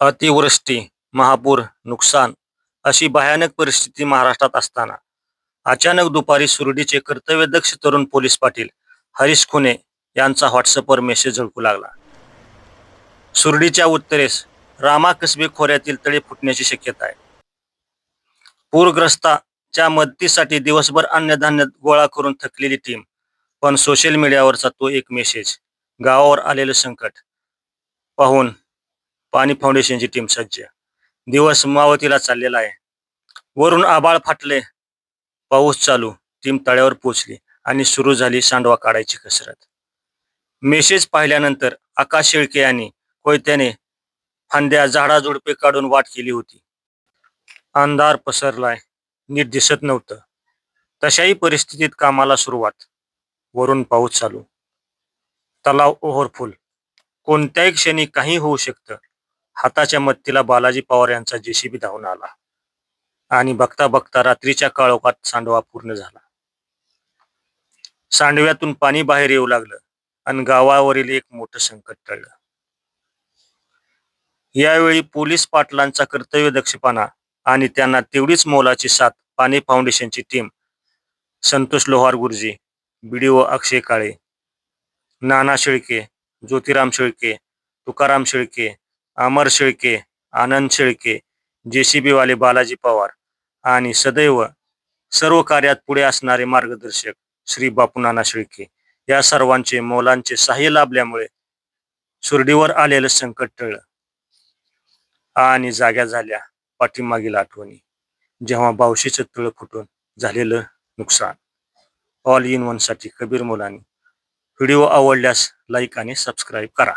अतिवृष्टी महापूर नुकसान अशी भयानक परिस्थिती महाराष्ट्रात असताना. अचानक दुपारी सुरडीचे कर्तव्यदक्ष तरुण पोलीस पाटील हरीश खुने यांचा व्हॉट्सअपवर मेसेज झळकू लागला. सुरडीच्या उत्तरेस रामा कसबे खोऱ्यातील तळे फुटण्याची शक्यता आहे. पूरग्रस्ताच्या मदतीसाठी दिवसभर अन्नधान्य गोळा करून थकलेली टीम पण सोशल मीडियावरचा तो एक मेसेज गावावर आलेलं संकट पाहून पाणी फाउंडेशनची टीम सज्ज. दिवस मावतीला चाललेला आहे. वरून आबाळ फाटले. पाऊस चालू. टीम तळ्यावर पोचली आणि सुरू झाली सांडवा काढायची कसरत. मेसेज पाहिल्यानंतर आकाश शेळके यांनी कोयत्याने फांद्या झाडाझुडपे काढून वाट केली होती. अंधार पसरलाय. नीट दिसत नव्हतं. तशाही परिस्थितीत कामाला सुरुवात. वरून पाऊस चालू. तलाव ओव्हरफुल कोणत्याही क्षणी काही होऊ शकतं. हाताच्या मत्तीला बालाजी पवार यांचा जेसीबी धावून आला. आणि बघता बघता रात्रीच्या काळोखात सांडवा पूर्ण झाला. सांडव्यातून पाणी बाहेर येऊ लागलं आणि गावावरील एक मोठं संकट टळलं. यावेळी पोलीस पाटलांचा कर्तव्य दक्षपणा आणि त्यांना तेवढीच मोलाची साथ पाणी फाउंडेशनची team Santosh Lohar Guruji BDO Akshay Kale Nana Shelke Jyotiram Shelke Tukaram Shelke Amar Shelke Anand Shelke JCB वाले बालाजी पवार आणि सदैव सर्व कार्यात पुढे असणारे मार्गदर्शक श्री बापू नाना शेळके. या सर्वांचे मोलांचे सहाय्य लाभल्यामुळे सुरडीवर आलेलं संकट टळलं आणि जाग्या झाल्या पाठीमागील आठवणी. जेव्हा बावशीचं तळ फुटून झालेलं नुकसान. ऑल इन वनसाठी कबीर मुलांनी. व्हिडिओ आवडल्यास लाईक आणि सबस्क्राईब करा.